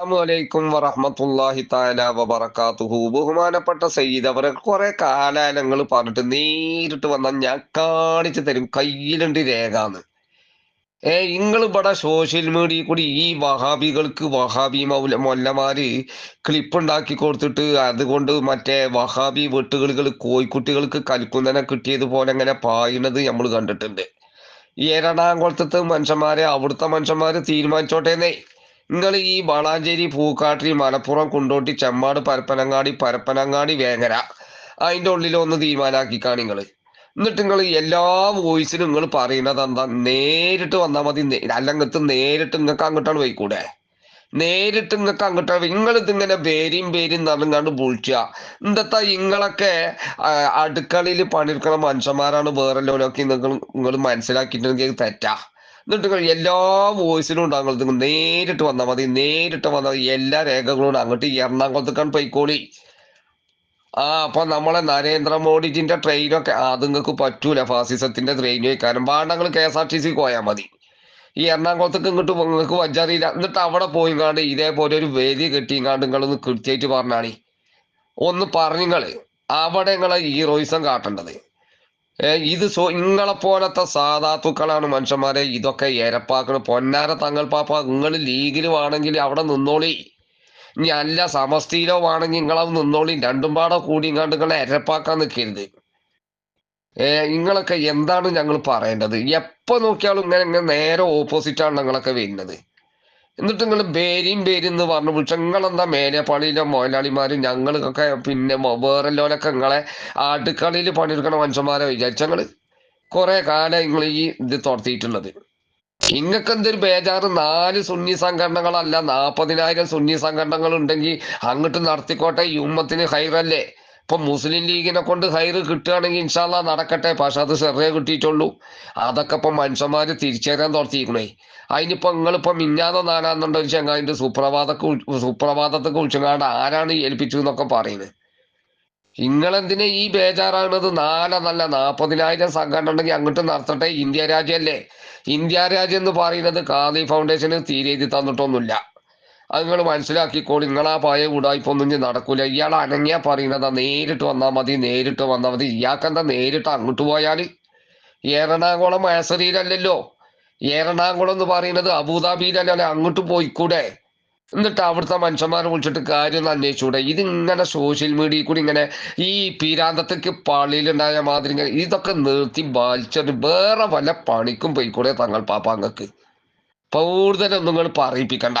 അസ്സലാമലൈക്കും വറഹമത്തല്ലാഹി താല വബറക്കാത്തുഹു ബഹുമാനപ്പെട്ട സയ്യിദ് അവരെ കുറെ കാലാലങ്ങൾ പറഞ്ഞിട്ട് നേരിട്ട് വന്നാൽ ഞാൻ കാണിച്ചു തരും. കയ്യിലുണ്ട് രേഖാന്ന്. ഏ നിങ്ങൾ ഇവിടെ സോഷ്യൽ മീഡിയയിൽ കൂടി ഈ വഹാബികൾക്ക് വഹാബി മൗല മൊല്ലമാര് ക്ലിപ്പ് ഉണ്ടാക്കി കൊടുത്തിട്ട് അതുകൊണ്ട് മറ്റേ വഹാബി വെട്ടുകളികൾ കോഴിക്കുട്ടികൾക്ക് കൽക്കുന്നനെ കിട്ടിയതുപോലെ അങ്ങനെ പായുന്നത് നമ്മൾ കണ്ടിട്ടുണ്ട്. ഈ എറണാകുളത്തെ മനുഷ്യന്മാരെ അവിടുത്തെ മനുഷ്യന്മാര് തീരുമാനിച്ചോട്ടേന്നേ. നിങ്ങൾ ഈ വളാഞ്ചേരി പൂക്കാട്ടിരി മലപ്പുറം കുണ്ടോട്ടി ചെമ്മാട് പരപ്പനങ്ങാടി പരപ്പനങ്ങാടി വേങ്ങര അതിന്റെ ഉള്ളിൽ ഒന്ന് തീരുമാനാക്കിക്കാണ് നിങ്ങൾ എന്നിട്ട് നിങ്ങൾ എല്ലാ വോയിസിലും നിങ്ങൾ പറയുന്നത് എന്താ? നേരിട്ട് വന്നാൽ മതി. അല്ലെങ്കിൽ നേരിട്ട് നിങ്ങൾക്ക് അങ്ങോട്ടാണ് പോയിക്കൂടെ? നേരിട്ട് നിങ്ങൾക്ക് അങ്ങോട്ടാണ് നിങ്ങൾ ഇതിങ്ങനെ പേരും പേരും നടങ്ങാണ്ട് പൊളിച്ച എന്താ ഇങ്ങളൊക്കെ ആ, അടുക്കളയിൽ പണിയെടുക്കുന്ന മനുഷ്യന്മാരാണ് വേറെ ലോലൊക്കെ നിങ്ങൾ നിങ്ങൾ മനസ്സിലാക്കിയിട്ടുണ്ടെങ്കിൽ തെറ്റാ. എന്നിട്ട് എല്ലാ വോയിസിലും ഉണ്ടാകും നിങ്ങൾ നേരിട്ട് വന്നാൽ മതി നേരിട്ട് വന്നാൽ എല്ലാ രേഖകളും അങ്ങോട്ട് എറണാകുളത്തേക്കാണ് പോയിക്കോളി. ആ അപ്പൊ നമ്മളെ നരേന്ദ്രമോദിജിന്റെ ട്രെയിനൊക്കെ അത് നിങ്ങൾക്ക് പറ്റൂല. ഫാസിസത്തിന്റെ ട്രെയിൻ വയ്ക്കാനും പാടങ്ങൾ K S R T C പോയാൽ മതി. ഈ എറണാകുളത്തേക്ക് ഇങ്ങോട്ട് നിങ്ങൾക്ക് വഞ്ചാറിയില്ല എന്നിട്ട് അവിടെ പോയി കാണ്ട് ഇതേപോലെ ഒരു വേദി കെട്ടിങ്ങാണ്ട് നിങ്ങളൊന്ന് കൃത്യമായിട്ട് പറഞ്ഞാണി. ഒന്ന് പറഞ്ഞിങ്ങൾ അവിടെ നിങ്ങളെ ഹീറോയിസം കാട്ടേണ്ടത്. ഇത് സോ ഇങ്ങളെ പോലത്തെ സാധാത്തുക്കളാണ് മനുഷ്യന്മാരെ. ഇതൊക്കെ എരപ്പാക്കണ. പൊന്നാര തങ്ങൾ പാപ്പ നിങ്ങൾ ലീഗിൽ വേണമെങ്കിൽ അവിടെ നിന്നോളി. ഇനി അല്ല സമസ്തിയിലോ വേണമെങ്കിൽ നിങ്ങളത് നിന്നോളി. രണ്ടും പാടെ കൂടി ഇങ്ങാണ്ട് നിങ്ങളെ എരപ്പാക്കാൻ നിൽക്കരുത് ഏ നിങ്ങളൊക്കെ എന്താണ് ഞങ്ങൾ പറയേണ്ടത്? എപ്പോ നോക്കിയാലും ഇങ്ങനെ ഇങ്ങനെ നേരെ ഓപ്പോസിറ്റ് ആണ് നിങ്ങളൊക്കെ വരുന്നത്. എന്നിട്ട് നിങ്ങൾ ബേരിയും ബേരിയും എന്ന് പറഞ്ഞു. വിളിച്ചു നിങ്ങളെന്താ മേലെപ്പള്ളിയിലെ മുതലാളിമാര്? ഞങ്ങൾക്കൊക്കെ പിന്നെ വേറെ ലോലൊക്കെ നിങ്ങളെ ആട്ടുക്കളിയിൽ പണിയെടുക്കണ മനുഷ്യന്മാരെ വിചാരിച്ച ഞങ്ങൾ കുറെ കാലം നിങ്ങൾ ഈ ഇത് തുറത്തിയിട്ടുള്ളത് ഇങ്ങക്ക് എന്തൊരു ബേജാറ്. നാല് സുന്നി സംഘടനകളല്ല നാപ്പതിനായിരം സുന്നി സംഘടനകൾ ഉണ്ടെങ്കിൽ അങ്ങോട്ട് നടത്തിക്കോട്ടെ ഈ ഉമ്മത്തിന് ഹൈറല്ലേ? ഇപ്പൊ മുസ്ലിം ലീഗിനെ കൊണ്ട് ഹൈറ് കിട്ടുകയാണെങ്കിൽ ഇൻഷാല്ല നടക്കട്ടെ. പക്ഷെ അത് ചെറിയ കിട്ടിയിട്ടുള്ളൂ. അതൊക്കെ ഇപ്പൊ മനുഷ്യന്മാര് തിരിച്ചറിയാൻ തുടർത്തിയിരിക്കണേ അതിനിപ്പോ നിങ്ങളിപ്പോ മിഞ്ഞാന്നോ നാലാന്നുണ്ടോ ഒരു ചങ്ങാതിന്റെ സുപ്രഭാതക്ക് സുപ്രഭാതത്തെ വിളിച്ചങ്ങാണ്ട് ആരാണ് ഏൽപ്പിച്ചു എന്നൊക്കെ പറയുന്നത് നിങ്ങളെന്തിനെ ഈ ബേജാറാകുന്നത് നാലെന്നല്ല നാപ്പതിനായിരം സംഘടന ഉണ്ടെങ്കിൽ അങ്ങോട്ട് നടത്തട്ടെ. ഇന്ത്യ രാജ്യമല്ലേ ഇന്ത്യ രാജ്യം എന്ന് പറയുന്നത് കാന്തി ഫൗണ്ടേഷന് തീരെ എഴുതി തന്നിട്ടൊന്നുമില്ല. അത് നിങ്ങൾ മനസ്സിലാക്കിക്കോളി നിങ്ങളാ പായ കൂടായ്പൊന്നും ഇനി നടക്കൂല. ഇയാൾ അനങ്ങിയാ പറയുന്നത് നേരിട്ട് വന്നാൽ മതി നേരിട്ട് വന്നാൽ മതി. ഇയാൾക്കെന്താ നേരിട്ട് അങ്ങോട്ട് പോയാൽ എറണാകുളം മേസറിയിലല്ലല്ലോ എറണാകുളം എന്ന് പറയുന്നത് അബുദാബിയിലല്ലേ? അങ്ങോട്ട് പോയിക്കൂടെ? എന്നിട്ട് അവിടുത്തെ മനുഷ്യന്മാരെ വിളിച്ചിട്ട് കാര്യം അന്വേഷിച്ചൂടെ. ഇത് ഇങ്ങനെ സോഷ്യൽ മീഡിയയിൽ കൂടി ഇങ്ങനെ ഈ പീരാന്തത്തേക്ക് പള്ളിയിലുണ്ടായ മാതിരി ഇങ്ങനെ ഇതൊക്കെ നിർത്തി ബാലിച്ചിട്ട് വേറെ വല്ല പണിക്കും പോയിക്കൂടെ തങ്ങൾ പാപ്പാങ്ങൾക്ക് കൂടുതലൊന്നും നിങ്ങൾ പറയിപ്പിക്കണ്ട.